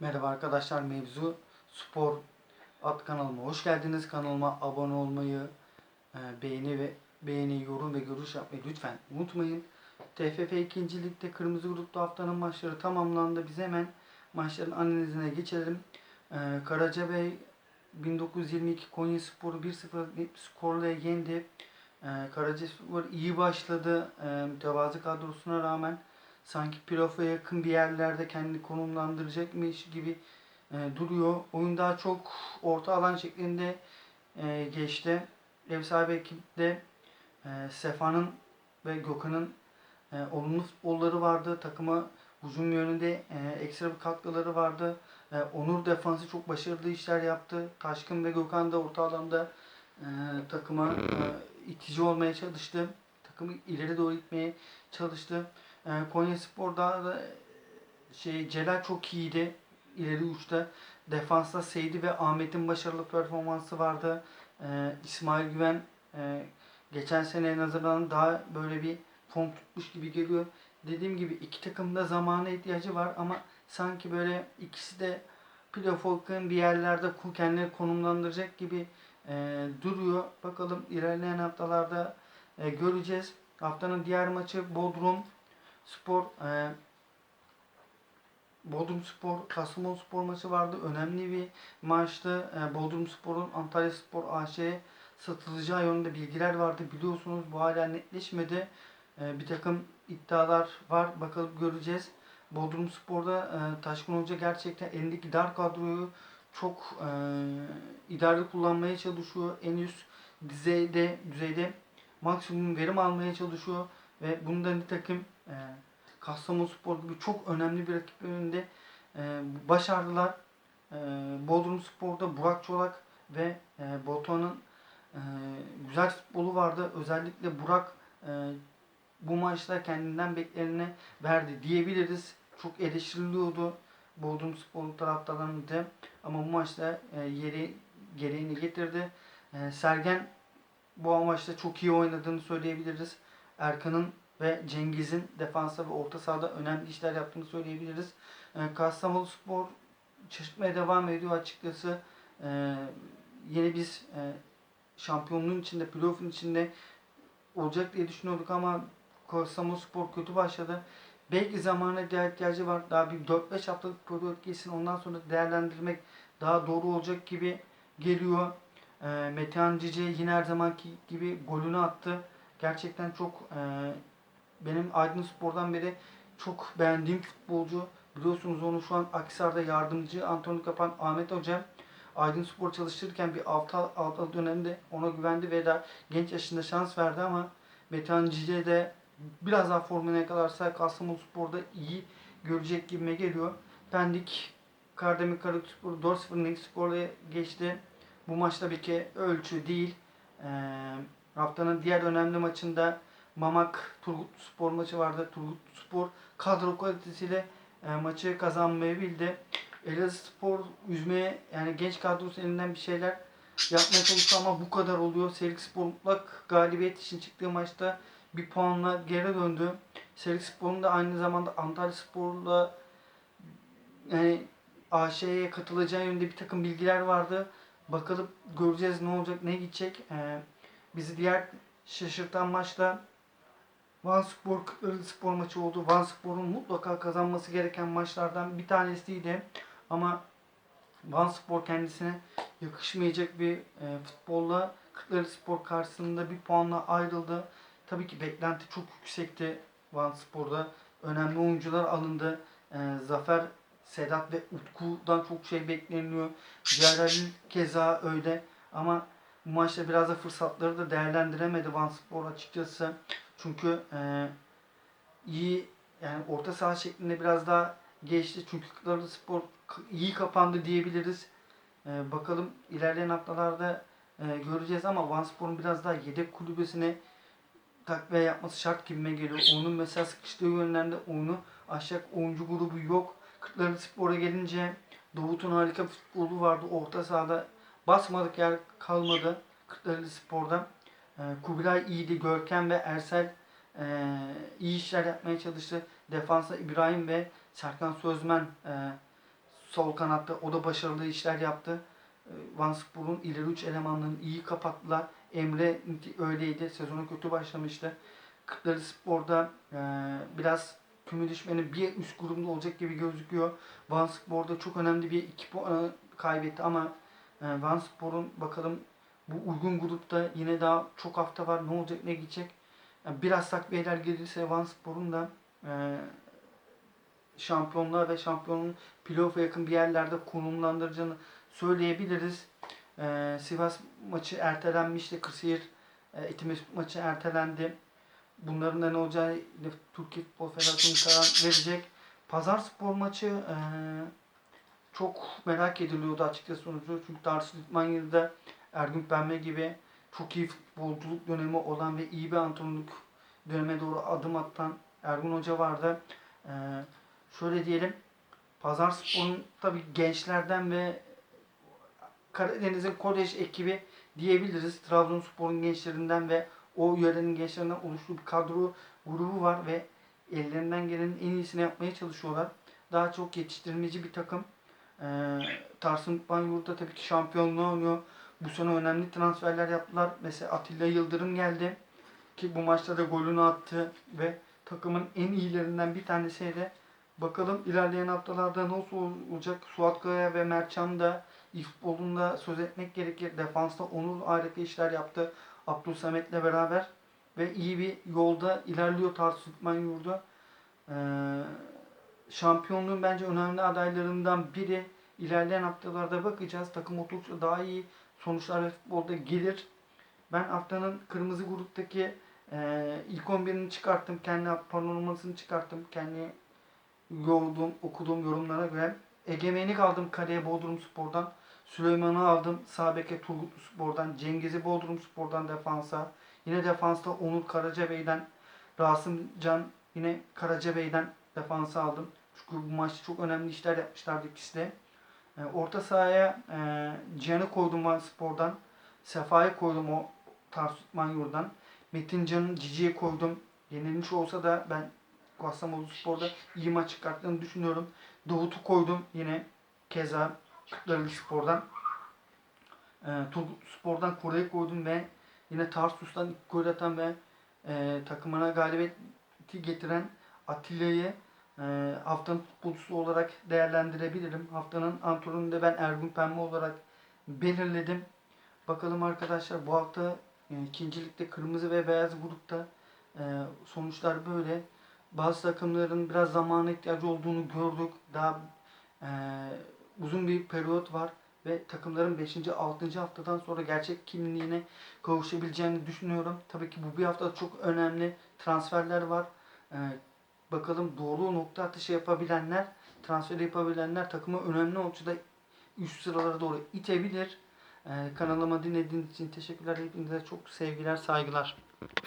Merhaba arkadaşlar mevzu spor at kanalıma hoş geldiniz. Kanalıma abone olmayı, e, beğeni ve beğeni, yorum ve görüş yapmayı lütfen unutmayın. TFF 2. Lig'de Kırmızı Grup'ta haftanın maçları tamamlandı. Biz hemen maçların analizine geçelim. E, Karacabey 1922 Konya Spor'u 1-0 net bir skorla yendi. E, Karacaspor iyi başladı. Mütevazı kadrosuna rağmen sanki playoff'a yakın bir yerlerde kendini konumlandıracakmış gibi e, duruyor. Oyun daha çok orta alan şeklinde e, geçti. Ev sahibi ekipte e, Sefa'nın ve Gökhan'ın e, olumlu futbolları vardı. Takıma hücum yönünde e, ekstra bir katkıları vardı. E, Onur defansı çok başarılı işler yaptı. Taşkın ve Gökhan da orta alanda e, takıma e, itici olmaya çalıştı. Takımı ileri doğru itmeye çalıştı. E, Konya Spor'da da şey Celal çok iyiydi. İleri uçta. Defansta Seydi ve Ahmet'in başarılı performansı vardı. E, İsmail Güven e, geçen seneye nazaran daha böyle bir form tutmuş gibi geliyor. Dediğim gibi iki takım da zamana ihtiyacı var ama sanki böyle ikisi de playoff bir yerlerde kendini konumlandıracak gibi e, duruyor. Bakalım ilerleyen haftalarda e, göreceğiz. Haftanın diğer maçı Bodrum Spor e, Bodrum Spor Kastamonu Spor maçı vardı. Önemli bir maçtı. E, Bodrum Spor'un Antalya Spor AŞ'ye satılacağı yönünde bilgiler vardı. Biliyorsunuz bu hala netleşmedi. E, bir takım iddialar var. Bakalım göreceğiz. Bodrum Spor'da e, Taşkın Hoca gerçekten elindeki dar kadroyu çok e, idareli kullanmaya çalışıyor. En üst düzeyde düzeyde maksimum verim almaya çalışıyor ve bundan nitekim e, Kastamonu Spor gibi çok önemli bir rakip önünde e, başardılar. E, Bodrum Spor'da Burak Çolak ve e, Batuhan'ın e, güzel futbolu vardı. Özellikle Burak e, bu maçta kendinden bekleneni verdi diyebiliriz. Çok eleştiriliyordu Bodrum Spor taraftarlarında ama bu maçta e, yeri gereğini getirdi. E, Sergen bu amaçta çok iyi oynadığını söyleyebiliriz. Erkan'ın ve Cengiz'in defansa ve orta sahada önemli işler yaptığını söyleyebiliriz. E, Kastamonu Spor şaşırtmaya devam ediyor açıkçası. E, yine biz e, şampiyonluğun içinde, playoff'un içinde olacak diye düşünüyorduk ama Kastamonu Spor kötü başladı. Belki zamana ihtiyacı var. Daha bir 4-5 haftalık periyot geçsin. Ondan sonra değerlendirmek daha doğru olacak gibi geliyor. E, Metehan Cici yine her zamanki gibi golünü attı. Gerçekten çok e, benim Aydın Spor'dan beri çok beğendiğim futbolcu. Biliyorsunuz onu şu an Akisar'da yardımcı antrenörlük yapan Ahmet Hoca. Aydın Spor çalıştırırken bir altı, altı dönemde ona güvendi ve daha genç yaşında şans verdi ama Metehan Cice de biraz daha formuna yakalarsa Kastamonu Spor'da iyi görecek gibime geliyor. Pendik Kardemir Karakspor 4-0 net skorla geçti. Bu maç tabii ki ölçü değil. Ee, haftanın diğer önemli maçında Mamak Turgut Spor maçı vardı. Turgut Spor kadro kalitesiyle e, maçı kazanmayı bildi. Elazığ Spor yüzmeye yani genç kadrosu elinden bir şeyler yapmaya çalıştı ama bu kadar oluyor. Serik Spor mutlak galibiyet için çıktığı maçta bir puanla geri döndü. Serik Spor'un da aynı zamanda Antalya Spor'la yani AŞ'ye katılacağı yönünde bir takım bilgiler vardı. Bakalım göreceğiz ne olacak, ne gidecek. Ee, bizi diğer şaşırtan maçta Van Spor Kırklareli Spor maçı oldu. Van Spor'un mutlaka kazanması gereken maçlardan bir tanesiydi. Ama Van Spor kendisine yakışmayacak bir e, futbolla Kırklareli Spor karşısında bir puanla ayrıldı. Tabii ki beklenti çok yüksekti Van Spor'da. Önemli oyuncular alındı. E, Zafer, Sedat ve Utku'dan çok şey bekleniyor. Diğer keza öyle. Ama bu maçta biraz da fırsatları da değerlendiremedi Van Spor açıkçası. Çünkü e, iyi yani orta saha şeklinde biraz daha geçti. Çünkü Kırklareli Spor iyi kapandı diyebiliriz. E, bakalım ilerleyen haftalarda e, göreceğiz ama Van Spor'un biraz daha yedek kulübesine takviye yapması şart gibime geliyor. Onun mesela sıkıştığı yönlerde oyunu aşacak oyuncu grubu yok. Kırklareli Spor'a gelince Davut'un harika futbolu vardı. Orta sahada basmadık yer kalmadı Kırklareli Spor'da. Ee, Kubilay iyiydi. Görkem ve Ersel e, iyi işler yapmaya çalıştı. Defansa İbrahim ve Serkan Sözmen e, sol kanatta o da başarılı işler yaptı. E, Van Spor'un ileri üç elemanlarını iyi kapattılar. Emre öyleydi. Sezona kötü başlamıştı. Kırklareli Spor'da e, biraz küme düşmenin bir üst grubunda olacak gibi gözüküyor. Van Spor'da çok önemli bir iki puanı kaybetti ama e, Van Spor'un bakalım bu uygun grupta yine daha çok hafta var. Ne olacak ne gidecek. Yani biraz takviyeler gelirse Van Spor'un da e, şampiyonluğa ve şampiyonun playoff'a yakın bir yerlerde konumlandıracağını söyleyebiliriz. E, Sivas maçı ertelenmişti. Kırşehir e, Etimesgut maçı ertelendi. Bunların da ne olacağı Türkiye Futbol Federasyonu karar verecek. Pazar spor maçı e, çok merak ediliyordu açıkçası sonucu. Çünkü Tarsus Litvanya'da Ergün Pembe gibi çok iyi futbolculuk dönemi olan ve iyi bir antrenörlük döneme doğru adım atan Ergun Hoca vardı. Ee, şöyle diyelim Pazar Spor'un tabii gençlerden ve Karadeniz'in kolej ekibi diyebiliriz. Trabzonspor'un gençlerinden ve o yörenin gençlerinden oluştuğu bir kadro grubu var ve ellerinden gelenin en iyisini yapmaya çalışıyorlar. Daha çok yetiştirmeci bir takım. Ee, Tarsun Banyur'da tabii ki şampiyonluğu oynuyor. Bu sene önemli transferler yaptılar. Mesela Atilla Yıldırım geldi. Ki bu maçta da golünü attı ve takımın en iyilerinden bir tanesiydi. Bakalım ilerleyen haftalarda nasıl olacak? Suat Kaya ve Mertcan da futbolunda söz etmek gerekir. Defansta Onur harika işler yaptı. Abdül Samet'le beraber ve iyi bir yolda ilerliyor Tarsus Yurdu. Ee, şampiyonluğun bence önemli adaylarından biri. İlerleyen haftalarda bakacağız. Takım oldukça daha iyi sonuçlar futbolda gelir. Ben haftanın kırmızı gruptaki e, ilk 11'ini çıkarttım. Kendi panoramasını çıkarttım. Kendi yoğurdum, okuduğum yorumlara göre. Egemenlik aldım kaleye Bodrum Spor'dan. Süleyman'ı aldım sağ beke Turgutlu Spor'dan. Cengiz'i Bodrum Spor'dan defansa. Yine defansta Onur Karacabey'den. Rasım Can yine Karacabey'den defansa aldım. Çünkü bu maçta çok önemli işler yapmışlardı ikisi de. E, orta sahaya e, Cihan'ı koydum Van Spor'dan. Sefa'yı koydum o Tarsus Manyur'dan. Metin Can'ın Cici'ye koydum. Yenilmiş olsa da ben Kastamonu Spor'da iyi maç çıkarttığını düşünüyorum. Davut'u koydum yine keza Kırklareli Spor'dan. E, Turgut Spor'dan Kore'yi koydum ve yine Tarsus'tan ilk gol atan ve e, takımına galibiyeti getiren Atilla'yı e, haftanın futbolcusu olarak değerlendirebilirim. Haftanın antrenörünü de ben Ergun Pembe olarak belirledim. Bakalım arkadaşlar bu hafta e, ikincilikte kırmızı ve beyaz grupta e, sonuçlar böyle. Bazı takımların biraz zamana ihtiyacı olduğunu gördük. Daha e, uzun bir periyot var ve takımların 5. 6. haftadan sonra gerçek kimliğine kavuşabileceğini düşünüyorum. Tabii ki bu bir hafta çok önemli transferler var. Bakalım doğru nokta atışı yapabilenler, transfer yapabilenler takımı önemli ölçüde üst sıralara doğru itebilir. Ee, kanalıma dinlediğiniz için teşekkürler. Hepinize çok sevgiler, saygılar.